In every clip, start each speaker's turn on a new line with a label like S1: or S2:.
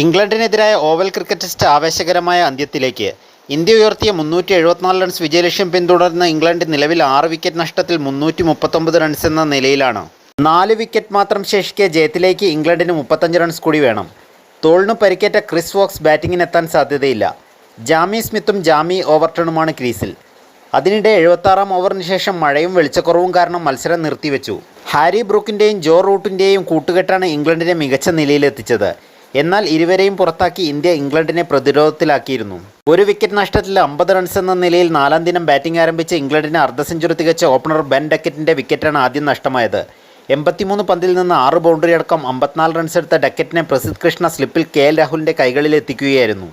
S1: ഇംഗ്ലണ്ടിനെതിരായ oval cricket test ആവേശകരമായ അന്ത്യത്തിലേക്ക്. India ഉയർത്തിയ മുന്നൂറ്റി എഴുപത്തിനാല് റൺസ് വിജയലക്ഷ്യം പിന്തുടർന്ന ഇംഗ്ലണ്ട് നിലവിൽ ആറ് വിക്കറ്റ് നഷ്ടത്തിൽ മുന്നൂറ്റി മുപ്പത്തൊമ്പത് റൺസ് എന്ന നിലയിലാണ്. നാല് വിക്കറ്റ് മാത്രം ശേഷിക്കെ ജയത്തിലേക്ക് ഇംഗ്ലണ്ടിന് മുപ്പത്തഞ്ച് റൺസ് കൂടി വേണം. തോളിന് പരിക്കേറ്റ ക്രിസ് വോക്സ് ബാറ്റിങ്ങിനെത്താൻ സാധ്യതയില്ല. ജാമി സ്മിത്തും ജാമി ഓവർട്ടണുമാണ് ക്രീസിൽ. അതിനിടെ എഴുപത്താറാം ഓവറിന് ശേഷം മഴയും വെളിച്ചക്കുറവും കാരണം മത്സരം നിർത്തിവെച്ചു. ഹാരി ബ്രൂക്കിന്റെയും ജോ റൂട്ടിന്റെയും കൂട്ടുകെട്ടാണ് ഇംഗ്ലണ്ടിനെ മികച്ച നിലയിലെത്തിച്ചത്. എന്നാൽ ഇരുവരെയും പുറത്താക്കി ഇന്ത്യ ഇംഗ്ലണ്ടിനെ പ്രതിരോധത്തിലാക്കിയിരുന്നു. ഒരു വിക്കറ്റ് നഷ്ടത്തിൽ അമ്പത് റൺസ് എന്ന നിലയിൽ നാലാം ദിനം ബാറ്റിംഗ് ആരംഭിച്ച ഇംഗ്ലണ്ടിന് അർദ്ധ സെഞ്ചുറി തികച്ച ഓപ്പണർ ബെൻ ഡക്കറ്റിന്റെ വിക്കറ്റാണ് ആദ്യം നഷ്ടമായത്. എൺപത്തിമൂന്ന് പന്തിൽ നിന്ന് ആറ് ബൗണ്ടറി അടക്കം അമ്പത്തിനാല് റൺസ് എടുത്ത ഡക്കറ്റിനെ പ്രസിദ്ധ് കൃഷ്ണ സ്ലിപ്പിൽ കെ എൽ രാഹുലിന്റെ കൈകളിൽ എത്തിക്കുകയായിരുന്നു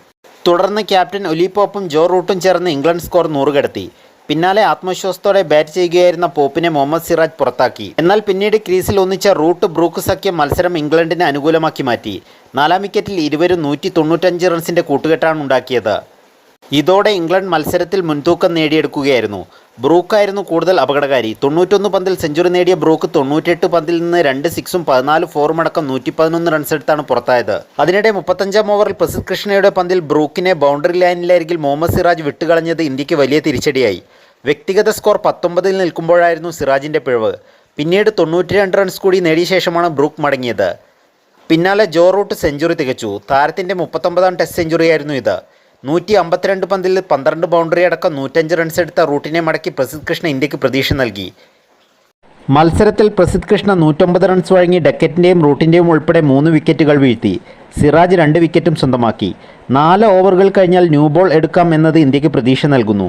S1: തുടർന്ന് ക്യാപ്റ്റൻ ഒലീപോപ്പും ജോ റൂട്ടും ചേർന്ന് ഇംഗ്ലണ്ട് സ്കോർ നൂറ് കടത്തി പിന്നാലെ ആത്മവിശ്വാസത്തോടെ ബാറ്റ് ചെയ്യുകയായിരുന്ന പോപ്പിനെ മുഹമ്മദ് സിറാജ് പുറത്താക്കി. എന്നാൽ പിന്നീട് ക്രീസിൽ ഒന്നിച്ച റൂട്ട് ബ്രൂക്ക് സഖ്യം മത്സരം ഇംഗ്ലണ്ടിനെ അനുകൂലമാക്കി മാറ്റി. നാലാം വിക്കറ്റിൽ ഇരുവരും നൂറ്റി തൊണ്ണൂറ്റഞ്ച് റൺസിന്റെ കൂട്ടുകെട്ടാണ് ഉണ്ടാക്കിയത്. ഇതോടെ ഇംഗ്ലണ്ട് മത്സരത്തിൽ മുൻതൂക്കം നേടിയെടുക്കുകയായിരുന്നു. ബ്രൂക്കായിരുന്നു കൂടുതൽ അപകടകാരി. തൊണ്ണൂറ്റൊന്ന് പന്തിൽ സെഞ്ചുറി നേടിയ ബ്രൂക്ക് തൊണ്ണൂറ്റെട്ട് പന്തിൽ നിന്ന് രണ്ട് സിക്സും പതിനാല് ഫോറും അടക്കം നൂറ്റി പതിനൊന്ന് റൺസ് എടുത്താണ് പുറത്തായത്. അതിനിടെ മുപ്പത്തഞ്ചാം ഓവറിൽ പ്രസിദ്ധ് കൃഷ്ണയുടെ പന്തിൽ ബ്രൂക്കിനെ ബൗണ്ടറി ലൈനിലരികിൽ മുഹമ്മദ് സിറാജ് വിട്ടുകളഞ്ഞത് ഇന്ത്യയ്ക്ക് വലിയ തിരിച്ചടിയായി. വ്യക്തിഗത സ്കോർ പത്തൊമ്പതിൽ നിൽക്കുമ്പോഴായിരുന്നു സിറാജിന്റെ പിഴവ്. പിന്നീട് തൊണ്ണൂറ്റി രണ്ട് റൺസ് കൂടി നേടിയ ശേഷമാണ് ബ്രൂക്ക് മടങ്ങിയത്. പിന്നാലെ ജോ റൂട്ട് സെഞ്ചുറി തികച്ചു. താരത്തിന്റെ മുപ്പത്തൊമ്പതാം ടെസ്റ്റ് സെഞ്ചുറിയായിരുന്നു ഇത്. നൂറ്റി അമ്പത്തിരണ്ട് പന്തിൽ പന്ത്രണ്ട് ബൗണ്ടറി അടക്കം നൂറ്റഞ്ച് റൺസ് എടുത്ത റൂട്ടിനെ മടക്കി പ്രസിദ്ധ് കൃഷ്ണ ഇന്ത്യയ്ക്ക് പ്രതീക്ഷ നൽകി. മത്സരത്തിൽ പ്രസിദ്ധ് കൃഷ്ണ നൂറ്റൊമ്പത് റൺസ് വഴങ്ങി ഡക്കറ്റിന്റെയും റൂട്ടിന്റെയും ഉൾപ്പെടെ മൂന്ന് വിക്കറ്റുകൾ വീഴ്ത്തി. സിറാജ് രണ്ട് വിക്കറ്റും സ്വന്തമാക്കി. നാല് ഓവറുകൾ കഴിഞ്ഞാൽ ന്യൂ ബോൾ എടുക്കാം എന്നത് ഇന്ത്യയ്ക്ക് പ്രതീക്ഷ നൽകുന്നു.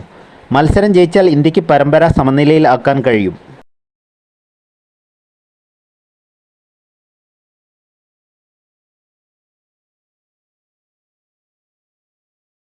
S1: മത്സരം ജയിച്ചാൽ ഇന്ത്യയ്ക്ക് പരമ്പര സമനിലയിൽ ആക്കാൻ കഴിയും.